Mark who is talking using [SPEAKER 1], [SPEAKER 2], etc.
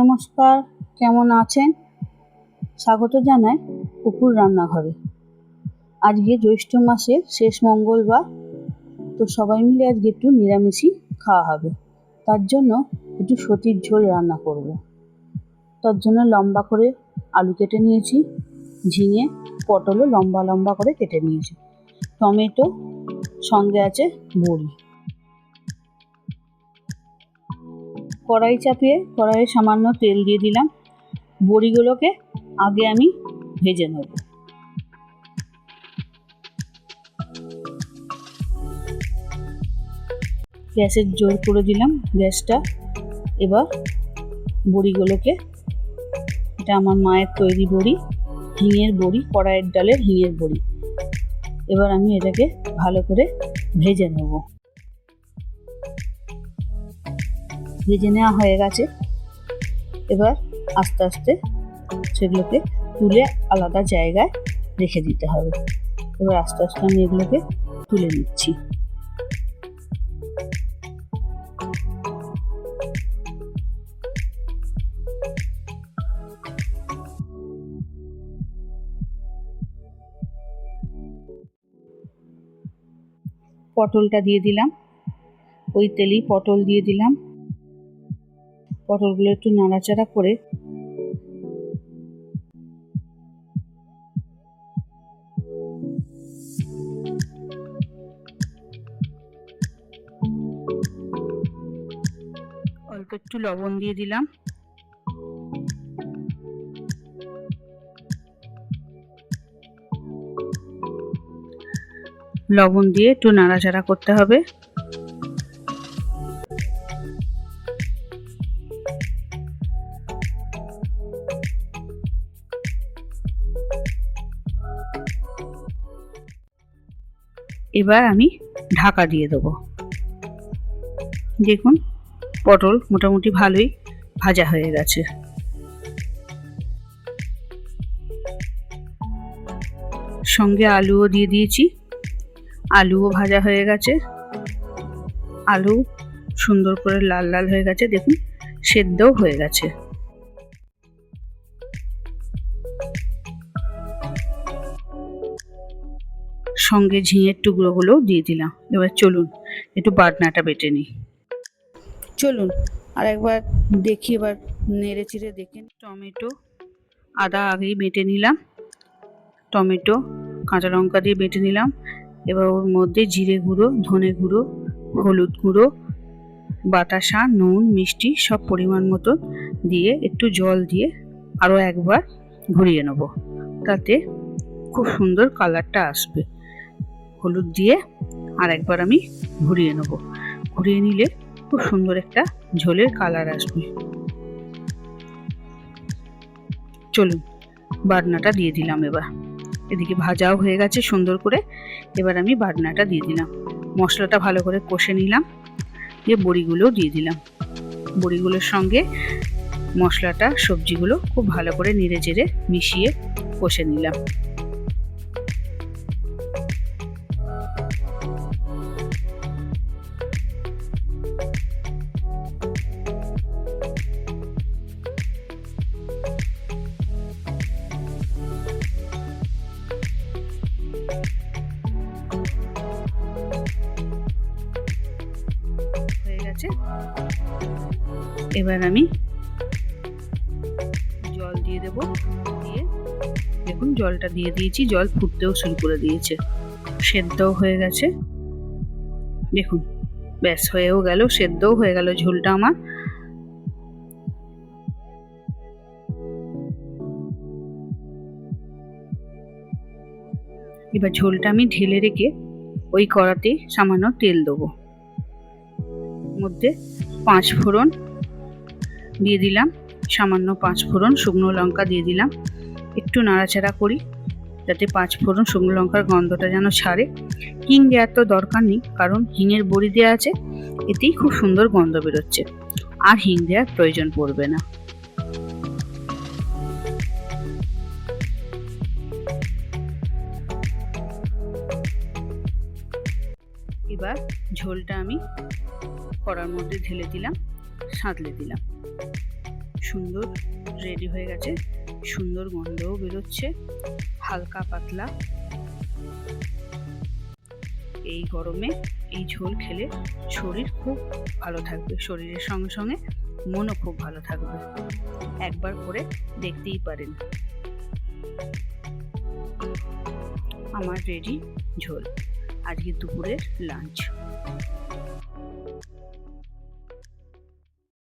[SPEAKER 1] নমস্কার, কেমন আছেন? স্বাগত জানাই অপুর রান্নাঘরে। আজকে জ্যৈষ্ঠ মাসের শেষ মঙ্গলবার, তো সবাই মিলে আজকে একটু নিরামিষই খাওয়া হবে। তার জন্য একটু সতীর ঝোল রান্না করব। তার জন্য লম্বা করে আলু কেটে নিয়েছি, ঝিঙে, পটলও লম্বা লম্বা করে কেটে নিয়েছি। টমেটো, সঙ্গে আছে বড়ি কড়াই চাপিয়ে কড়াইয়ে সামান্য তেল দিয়ে দিলাম। বড়িগুলোকে আগে আমি ভেজে নেব। গ্যাসের জোর করে দিলাম গ্যাসটা। এবার বড়িগুলোকে, এটা আমার মায়ের তৈরি বড়ি, হিঙের বড়ি, কড়াইয়ের ডালের হিঙের বড়ি। এবার আমি এটাকে ভালো করে ভেজে নেব। ভেজে নেওয়া হয়ে গেছে। এবার আস্তে আস্তে সেগুলোকে তুলে আলাদা জায়গায় রেখে দিতে হবে। এবার আস্তে আস্তে আমি এগুলোকে তুলে নিচ্ছি। পটলটা দিয়ে দিলাম। ওই তেলেই পটল দিয়ে দিলাম। পটলগুলো একটু নাড়াচাড়া করে অল্প একটু লবণ দিয়ে দিলাম। লবণ দিয়ে একটু নাড়াচাড়া করতে হবে। এবার আমি ঢাকা দিয়ে দেবো। দেখুন, পটল মোটামুটি ভালোই ভাজা হয়ে গেছে। সঙ্গে আলুও দিয়ে দিয়েছি। আলুও ভাজা হয়ে গেছে। আলু সুন্দর করে লাল লাল হয়ে গেছে। দেখুন, সেদ্ধও হয়ে গেছে। সঙ্গে ঝিঙের টুকরোগুলোও দিয়ে দিলাম। এবার চলুন, একটু বাটনাটা বেটে নিই। চলুন আর একবার দেখি, এবার নেড়ে চিড়ে দেখেন টমেটো আদা আগেই বেটে নিলাম। টমেটো, কাঁচা লঙ্কা দিয়ে বেটে নিলাম। এবার ওর মধ্যে জিরে গুঁড়ো, ধনে গুঁড়ো, হলুদ গুঁড়ো বাতাসা নুন, মিষ্টি সব পরিমাণ মতো দিয়ে একটু জল দিয়ে আরও একবার ঘুরিয়ে নেব। তাতে খুব সুন্দর কালারটা আসবে। হলুদ দিয়ে আর একবার আমি ঘুরিয়ে নেব। ঘুরিয়ে নিলে খুব সুন্দর একটা ঝোলের কালার আসবে। চলুন, বাটনাটা দিয়ে দিলাম এবার। এদিকে ভাজাও হয়ে গেছে সুন্দর করে। এবার আমি বাটনাটা দিয়ে দিলাম। মশলাটা ভালো করে কষে নিলাম। দিয়ে বড়িগুলোও দিয়ে দিলাম। বড়িগুলোর সঙ্গে মশলাটা, সবজিগুলো খুব ভালো করে নেড়ে চেড়ে মিশিয়ে কষে নিলাম। গেছে এবার আমি জল দিয়ে দেব। দিয়ে দেখুন জলটা দিয়ে দিয়েছি, জল ফুটতেও শুরু করে দিয়েছে। সেদ্ধও হয়ে গেছে। দেখুন, ব্যাস হয়েও গেল, সেদ্ধও হয়ে গেল ঝোলটা আমার। এবার ঝোলটা আমি ঢেলে রেখে ওই কড়াতে সামান্য তেল দেবো। মধ্যে পাঁচ ফোড়ন দিয়ে দিলাম। সামান্য পাঁচ ফোড়ন শুকনো লঙ্কা দিয়ে দিলাম। একটু নাড়াচাড়া করি যাতে পাঁচ ফোড়ন শুকনো লঙ্কার গন্ধটা যেন ছাড়ে। হিং দেওয়ার তো দরকার নেই, কারণ হিঙের বড়ি দেওয়া আছে, এতেই খুব সুন্দর গন্ধ বেরোচ্ছে। আর হিং দেওয়ার প্রয়োজন পড়বে না। এবার ঝোলটা আমি কড়ার মধ্যে ঢেলে দিলাম, সাঁতলে দিলাম। সুন্দর রেডি হয়ে গেছে, সুন্দর গন্ধও বেরোচ্ছে, হালকা পাতলা। এই গরমে এই ঝোল খেলে শরীর খুব ভালো থাকবে, শরীরের সঙ্গে সঙ্গে মনও খুব ভালো থাকবে। একবার করে দেখতেই পারেন। আমার রেডি ঝোল, আজকে দুপুরের লাঞ্চ।